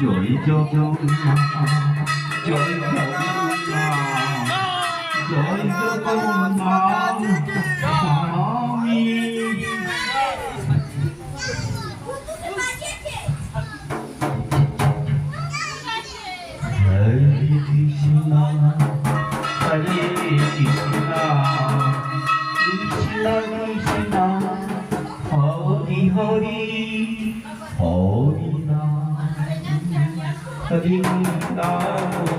九一九九，九一九九，啊以都帮我啊忙。 어디 어디나. 어린다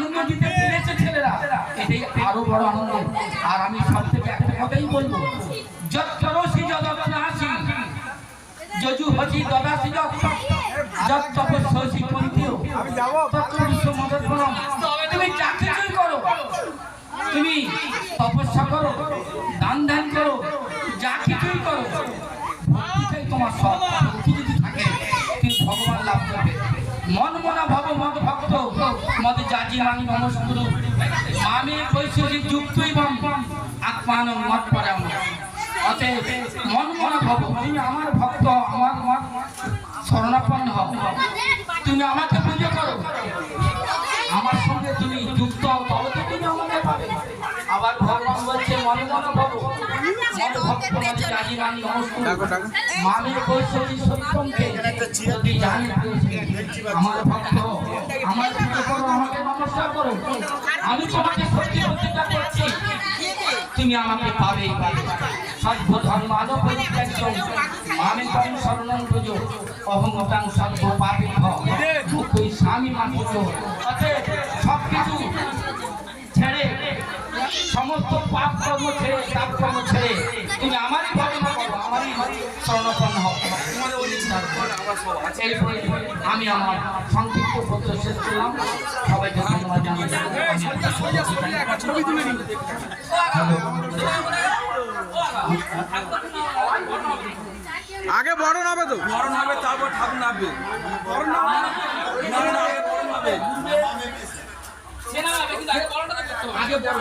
আনন্দ দিতে পেরেছে ছেলেরা। এটাই আরও বড় আনন্দ। আর আমি সব থেকে একটা কথাই বলব যজু দদাসি তপস্যসি পন্থীয় তুমি যা কিছুই করো। তুমি তপস্যা করো। দান ধ্যান করো। যা কিছুই করো। ভক্তিটাই তোমার সব। ভক্তি যদি থাকে তুমি ভগবান লাভ করবে। মন মনা মদ জাজি মানি মামে কৈশোরী যুক্তই বম আত্মান মত পরে অতএব মন মনা ভাব তুমি আমার ভক্ত আমার মত শরণাপন্ন হও। তুমি আমাকে পুজো করো। আমার সঙ্গে তুমি যুক্ত হও তবে তো তুমি আমাকে পাবে। আবার ভগবান বলছে মনে মনে ভাবো সত্যমকে যদি জানি আমার ভক্ত আমার আমি তোমাকে তুমি আমাকে পাবে। সর্ব ধর্ম আলো পরিত্যাজ্য মামে কম শরণং পুজো অহংতাং সর্ব স্বামী মাতুজ। অতএব ছেড়ে, সমস্ত পাপ কর্ম ছেড়ে তাপ কর্ম ছেড়ে, তুমি আমারই ভজনা করো, আমারই শরণাপন্ন আমি আমার সংক্ষিপ্ত সত্য শেষ করলাম। ধন্যবাদ আগে বড় নাবে তো? বড় নাবে তারপর ঠাকুর নাবে বড় নাবে আগে বড়